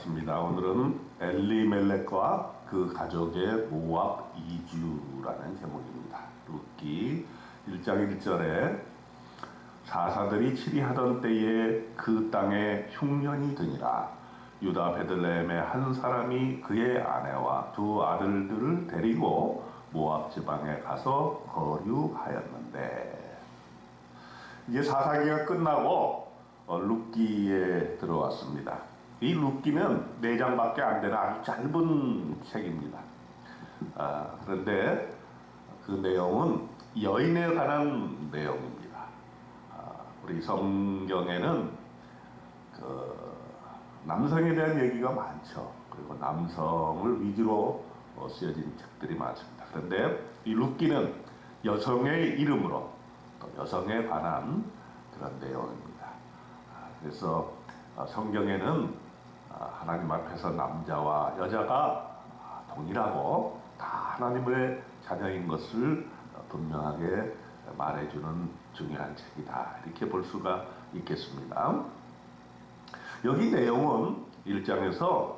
반갑습니다. 오늘은 엘리멜렉과 그 가족의 모압 이주라는 제목입니다. 룻기 1장 1절에 사사들이 치리하던 때에 그 땅에 흉년이 드니라 유다 베들레헴의 한 사람이 그의 아내와 두 아들들을 데리고 모압 지방에 가서 거류하였는데 이제 사사기가 끝나고 어, 룻기에 들어왔습니다. 이 룻기는 네 장밖에 안 되는 아주 짧은 책입니다. 아, 그런데 그 내용은 여인에 관한 내용입니다. 아, 우리 성경에는 그 남성에 대한 얘기가 많죠. 그리고 남성을 위주로 어, 쓰여진 책들이 많습니다. 그런데 이 룻기는 여성의 이름으로 또 여성에 관한 그런 내용입니다. 아, 그래서 어, 성경에는 아, 하나님 앞에서 남자와 여자가 아, 동일하고 다 하나님의 자녀인 것을 어, 분명하게 말해주는 중요한 책이다. 이렇게 볼 수가 있겠습니다. 여기 내용은 1장에서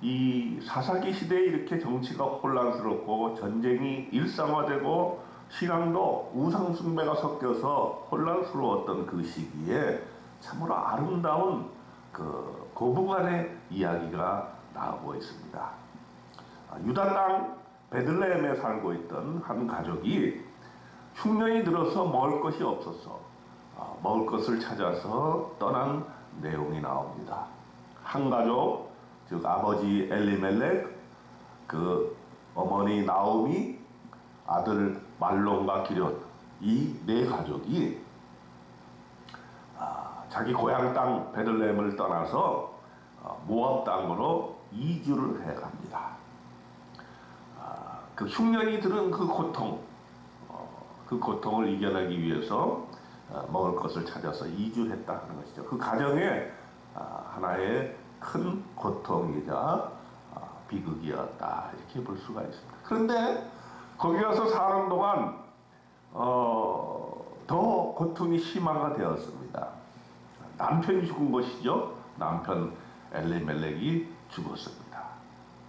이 사사기 시대에 이렇게 정치가 혼란스럽고 전쟁이 일상화되고 신앙도 우상숭배가 섞여서 혼란스러웠던 그 시기에 참으로 아름다운 그 고부간의 이야기가 나오고 있습니다. 아, 유다 땅 베들레헴에 살고 있던 한 가족이 흉년이 들어서 먹을 것이 없어서 아, 먹을 것을 찾아서 떠난 내용이 나옵니다. 한 가족, 즉 아버지 엘리멜렉, 그 어머니 나오미, 아들 말론과 기련 이 네 가족이 아, 자기 고향 땅 베들레헴을 떠나서 어, 모압 땅으로 이주를 해갑니다. 아, 그 흉년이 들은 그 고통, 어, 그 고통을 이겨내기 위해서 어, 먹을 것을 찾아서 이주했다 하는 것이죠. 그 가정에 아, 하나의 큰 고통이자 아, 비극이었다 이렇게 볼 수가 있습니다. 그런데 거기 가서 사는 동안 어, 더 고통이 심화가 되었습니다. 남편이 죽은 것이죠. 남편 엘리멜렉이 죽었습니다.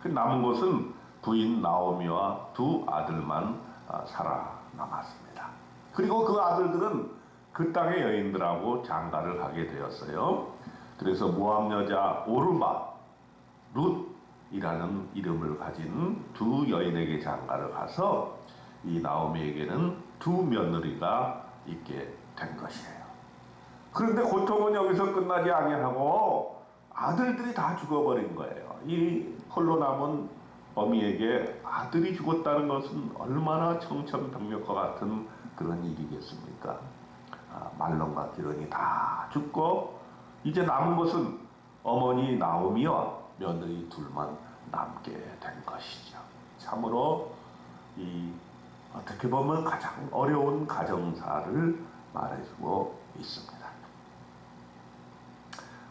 그 남은 것은 부인 나오미와 두 아들만 아, 살아남았습니다. 그리고 그 아들들은 그 땅의 여인들하고 장가를 하게 되었어요. 그래서 모함 여자 오르바, 룻이라는 이름을 가진 두 여인에게 장가를 가서 이 나오미에게는 두 며느리가 있게 된 것이에요. 그런데 고통은 여기서 끝나지 아니하고 아들들이 다 죽어버린 거예요. 이 홀로 남은 어미에게 아들이 죽었다는 것은 얼마나 청천벽력과 같은 그런 일이겠습니까? 아, 말론과 기런이 다 죽고 이제 남은 것은 어머니 나오미와 며느리 둘만 남게 된 것이죠. 참으로 이 어떻게 보면 가장 어려운 가정사를 말해주고 있습니다.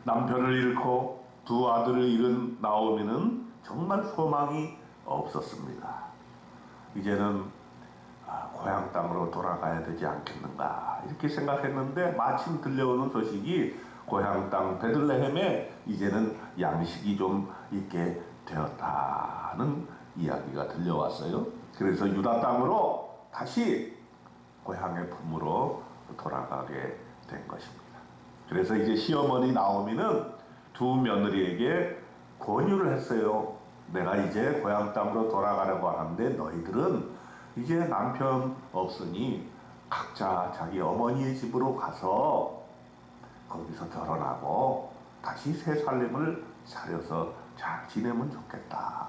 남편을 잃고 두 아들을 잃은 나오미는 정말 소망이 없었습니다. 이제는 아, 고향 땅으로 돌아가야 되지 않겠는가 이렇게 생각했는데 마침 들려오는 소식이 고향 땅 베들레헴에 이제는 양식이 좀 있게 되었다는 이야기가 들려왔어요. 그래서 유다 땅으로 다시 고향의 품으로 돌아가게 된 것입니다. 그래서 이제 시어머니 나오미는 두 며느리에게 권유를 했어요. 내가 이제 고향 땅으로 돌아가려고 하는데 너희들은 이제 남편 없으니 각자 자기 어머니의 집으로 가서 거기서 결혼하고 다시 새 살림을 차려서 잘 지내면 좋겠다.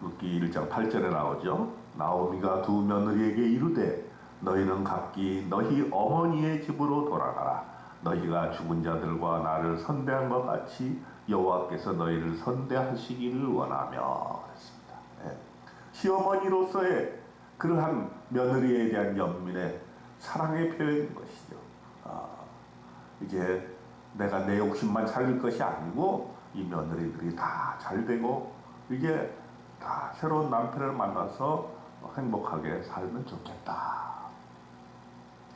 룻기 1장 8절에 나오죠. 나오미가 두 며느리에게 이르되 너희는 각기 너희 어머니의 집으로 돌아가라. 너희가 죽은 자들과 나를 선대한 것 같이 여호와께서 너희를 선대하시기를 원하며 그랬습니다. 예. 시어머니로서의 그러한 며느리에 대한 연민의 사랑의 표현인 것이죠. 아, 이제 내가 내 욕심만 살릴 것이 아니고 이 며느리들이 다 잘 되고 이게 다 새로운 남편을 만나서 행복하게 살면 좋겠다.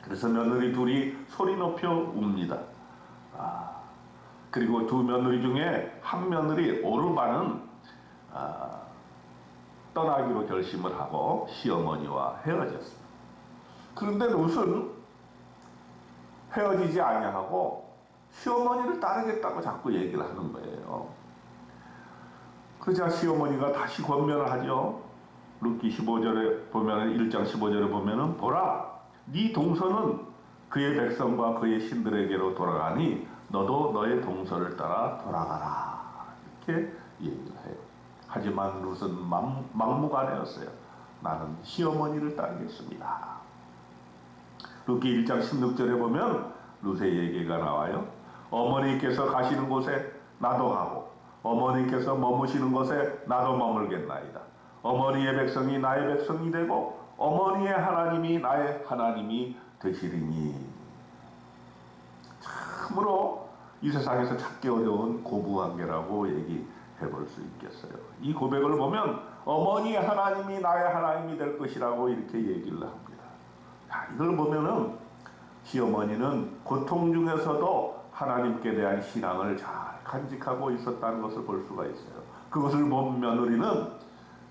그래서 며느리 둘이 소리 높여 웁니다. 아, 그리고 두 며느리 중에 한 며느리 오르바는 아, 떠나기로 결심을 하고 시어머니와 헤어졌습니다. 그런데 롯은 헤어지지 아니하고 시어머니를 따르겠다고 자꾸 얘기를 하는 거예요. 그러자 시어머니가 다시 권면을 하죠. 룻기 15절에 보면 1장 15절에 보면은 보라 네 동서는 그의 백성과 그의 신들에게로 돌아가니 너도 너의 동서를 따라 돌아가라 이렇게 얘기를 해요. 하지만 룻은 막, 막무가내였어요. 나는 시어머니를 따르겠습니다. 룻기 1장 16절에 보면 룻의 얘기가 나와요. 어머니께서 가시는 곳에 나도 가고 어머니께서 머무시는 곳에 나도 머물겠나이다. 어머니의 백성이 나의 백성이 되고 어머니의 하나님이 나의 하나님이 되시리니 참으로 이 세상에서 찾기 어려운 고부관계라고 얘기해 볼 수 있겠어요. 이 고백을 보면 어머니의 하나님이 나의 하나님이 될 것이라고 이렇게 얘기를 합니다. 자, 이걸 보면은 시어머니는 고통 중에서도 하나님께 대한 신앙을 잘 간직하고 있었다는 것을 볼 수가 있어요. 그것을 본 며느리는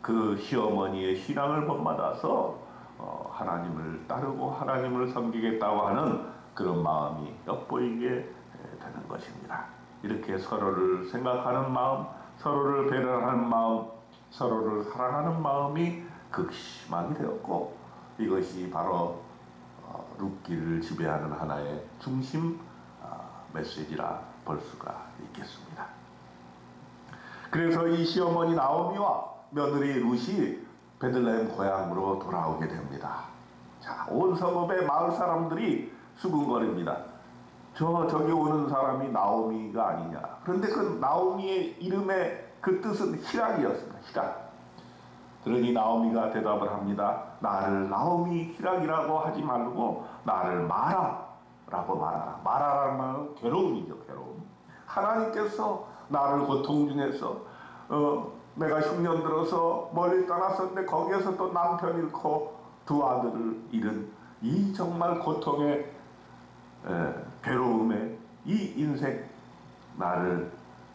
그 시어머니의 신앙을 본받아서 어, 하나님을 따르고 하나님을 섬기겠다고 하는 그런 마음이 엿보이게 되는 것입니다. 이렇게 서로를 생각하는 마음, 서로를 배려하는 마음, 서로를 사랑하는 마음이 극심하게 되었고 이것이 바로 어, 룻기를 지배하는 하나의 중심 어, 메시지라 볼 수가 있겠습니다. 그래서 이 시어머니 나오미와 며느리 룻이 베들레헴 고향으로 돌아오게 됩니다. 자, 온 성읍의 마을 사람들이 수군거립니다. 저 저기 오는 사람이 나오미가 아니냐. 그런데 그 나오미의 이름의 그 뜻은 희락이었습니다. 희락. 그러니 나오미가 대답을 합니다. 나를 나오미 희락이라고 하지 말고 나를 마라 라고 말하라. 마라라는 말은 괴로움이죠. 괴로움. 하나님께서 나를 고통 중에서 어, 내가 흉년 들어서 멀리 떠났었는데 거기에서 또 남편 잃고 두 아들을 잃은 이 정말 고통의 에, 괴로움의 이 인생 나를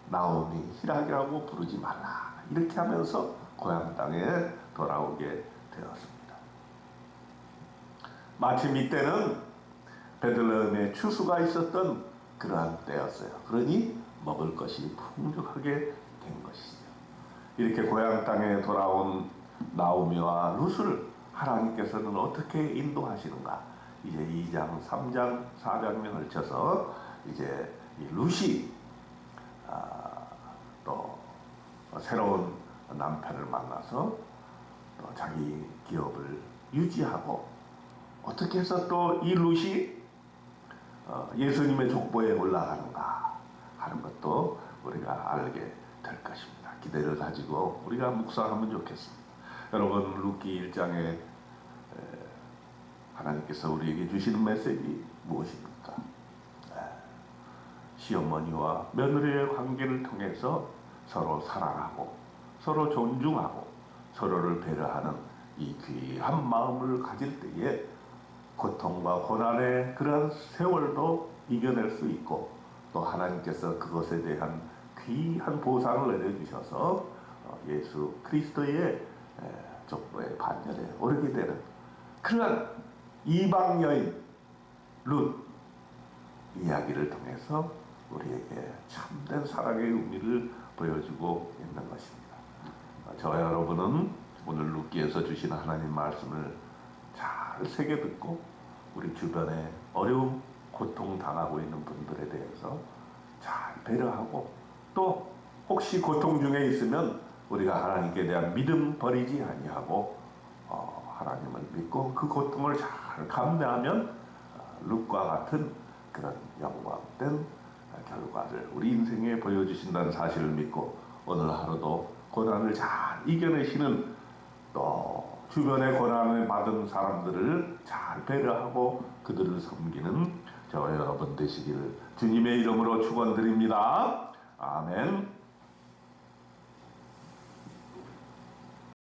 나오미 희락이라고 부르지 말라 이렇게 하면서 고향 땅에 돌아오게 되었습니다. 마침 이때는 베들레헴에 추수가 있었던 그러한 때였어요. 그러니 먹을 것이 풍족하게 된 것이죠. 이렇게 고향 땅에 돌아온 나오미와 룻을 하나님께서는 어떻게 인도하시는가? 이제 2장, 3장, 4장에 걸쳐서 이제 이 룻이 아, 또 새로운 남편을 만나서 또 자기 기업을 유지하고 어떻게 해서 또 이 룻이 어, 예수님의 족보에 올라가는가 하는 것도 우리가 알게 될 것입니다. 기대를 가지고 우리가 묵상하면 좋겠습니다. 여러분 루키 1장에 하나님께서 우리에게 주시는 메시지 무엇입니까? 시어머니와 며느리의 관계를 통해서 서로 사랑하고 서로 존중하고 서로를 배려하는 이 귀한 마음을 가질 때에 고통과 고난의 그런 세월도 이겨낼 수 있고 또 하나님께서 그것에 대한 귀한 보상을 내려주셔서 어, 예수 그리스도의 족보의 반열에 오르게 되는 그런 이방 여인 룻 이야기를 통해서 우리에게 참된 사랑의 의미를 보여주고 있는 것입니다. 어, 저와 여러분은 오늘 룻기에서 주시는 하나님 말씀을 잘 새겨 듣고 우리 주변에 어려움, 고통 당하고 있는 분들에 대해서 잘 배려하고 또 혹시 고통 중에 있으면 우리가 하나님께 대한 믿음 버리지 아니하고 어, 하나님을 믿고 그 고통을 잘 감내하면 어, 룩과 같은 그런 영광된 결과를 우리 인생에 보여주신다는 사실을 믿고 오늘 하루도 고난을 잘 이겨내시는 또 주변의 고난을 받은 사람들을 잘 배려하고 그들을 섬기는 저와 여러분 되시기를 주님의 이름으로 축원드립니다. 아멘.